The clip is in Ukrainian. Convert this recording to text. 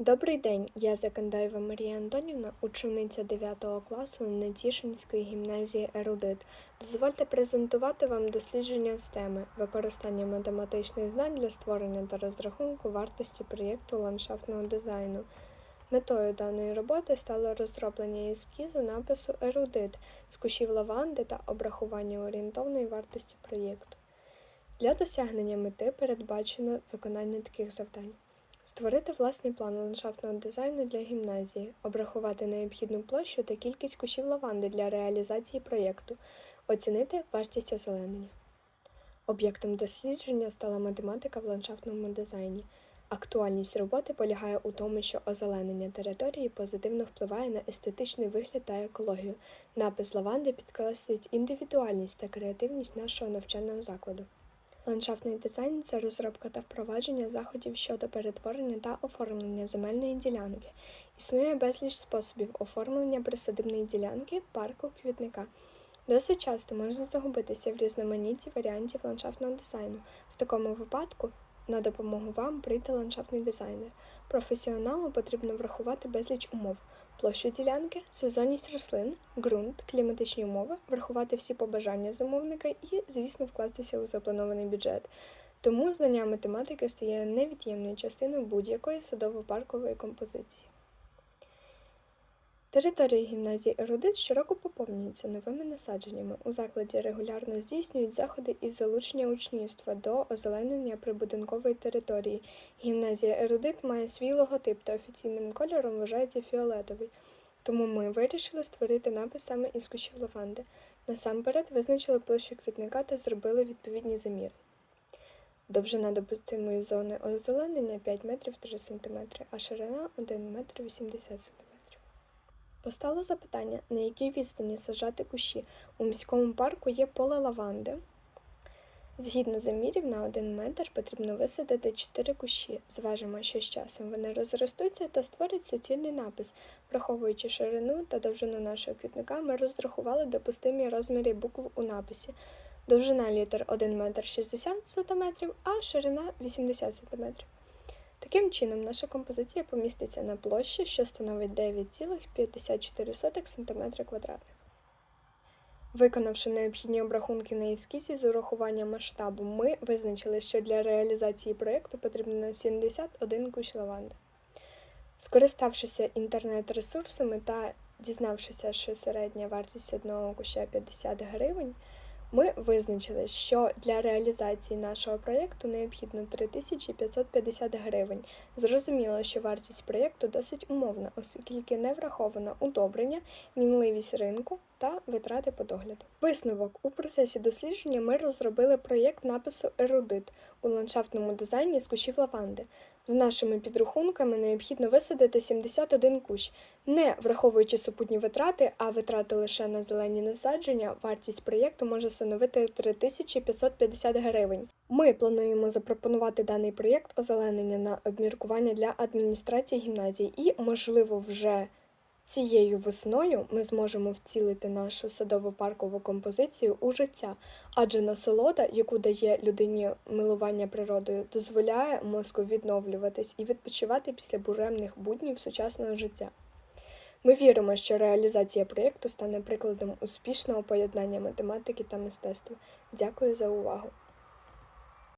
Добрий день, я Закандаєва Марія Антонівна, учениця 9 класу Нетішинської гімназії Ерудит. Дозвольте презентувати вам дослідження з теми використання математичних знань для створення та розрахунку вартості проєкту ландшафтного дизайну. Метою даної роботи стало розроблення ескізу напису Ерудит з кущів лаванди та обрахування орієнтовної вартості проєкту. Для досягнення мети передбачено виконання таких завдань. Створити власний план ландшафтного дизайну для гімназії, обрахувати необхідну площу та кількість кущів лаванди для реалізації проєкту, оцінити вартість озеленення. Об'єктом дослідження стала математика в ландшафтному дизайні. Актуальність роботи полягає у тому, що озеленення території позитивно впливає на естетичний вигляд та екологію. Напис лаванди підкреслить індивідуальність та креативність нашого навчального закладу. Ландшафтний дизайн це розробка та впровадження заходів щодо перетворення та оформлення земельної ділянки. Існує безліч способів оформлення присадибної ділянки, парку, квітника. Досить часто можна загубитися в різноманітті варіантів ландшафтного дизайну. В такому випадку на допомогу вам прийде ландшафтний дизайнер. Професіоналу потрібно врахувати безліч умов. Площу ділянки, сезонність рослин, ґрунт, кліматичні умови, врахувати всі побажання замовника і, звісно, вкластися у запланований бюджет. Тому знання математики стає невід'ємною частиною будь-якої садово-паркової композиції. Територія гімназії Ерудит щороку поповнюється новими насадженнями. У закладі регулярно здійснюють заходи із залучення учнівства до озеленення прибудинкової території. Гімназія Ерудит має свій логотип та офіційним кольором вважається фіолетовий. Тому ми вирішили створити напис саме із кущів лаванди. Насамперед визначили площу квітника та зробили відповідні заміри. Довжина допустимої зони озеленення 5 метрів 3 см, а ширина 1 метр 80 см. Постало запитання, на якій відстані саджати кущі. У міському парку є поле лаванди. Згідно замірів, на 1 метр потрібно висадити 4 кущі. Зважимо, що з часом вони розростуться та створять суцільний напис. Враховуючи ширину та довжину нашого квітника, ми розрахували допустимі розміри букв у написі. Довжина літер 1 метр 60 см, а ширина 80 см. Таким чином, наша композиція поміститься на площі, що становить 9,54 см квадратних. Виконавши необхідні обрахунки на ескізі з урахуванням масштабу, ми визначили, що для реалізації проєкту потрібно 71 кущ лаванди. Скориставшися інтернет-ресурсами та дізнавшися, що середня вартість одного куща 50 гривень, ми визначили, що для реалізації нашого проєкту необхідно 3550 гривень. Зрозуміло, що вартість проєкту досить умовна, оскільки не враховано удобрення, мінливість ринку та витрати по догляду. Висновок у процесі дослідження ми розробили проєкт напису Ерудит у ландшафтному дизайні з кущів лаванди. З нашими підрахунками необхідно висадити 71 кущ, не враховуючи супутні витрати, а витрати лише на зелені насадження, вартість проєкту може становити 3550 гривень. Ми плануємо запропонувати даний проєкт озеленення на обміркування для адміністрації гімназії і, можливо, вже Цією весною ми зможемо втілити нашу садово-паркову композицію у життя, адже насолода, яку дає людині милування природою, дозволяє мозку відновлюватись і відпочивати після буремних буднів сучасного життя. Ми віримо, що реалізація проєкту стане прикладом успішного поєднання математики та мистецтва. Дякую за увагу!